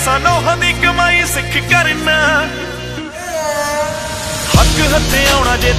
ਦਸਾਂ ਨੋਹਾਂ ਦੀ ਕਮਾਈ ਸਿੱਖ ਕਰਨਾ। ਹੱਕ ਹੱਥੇ ਆਉਣਾ ਜੇ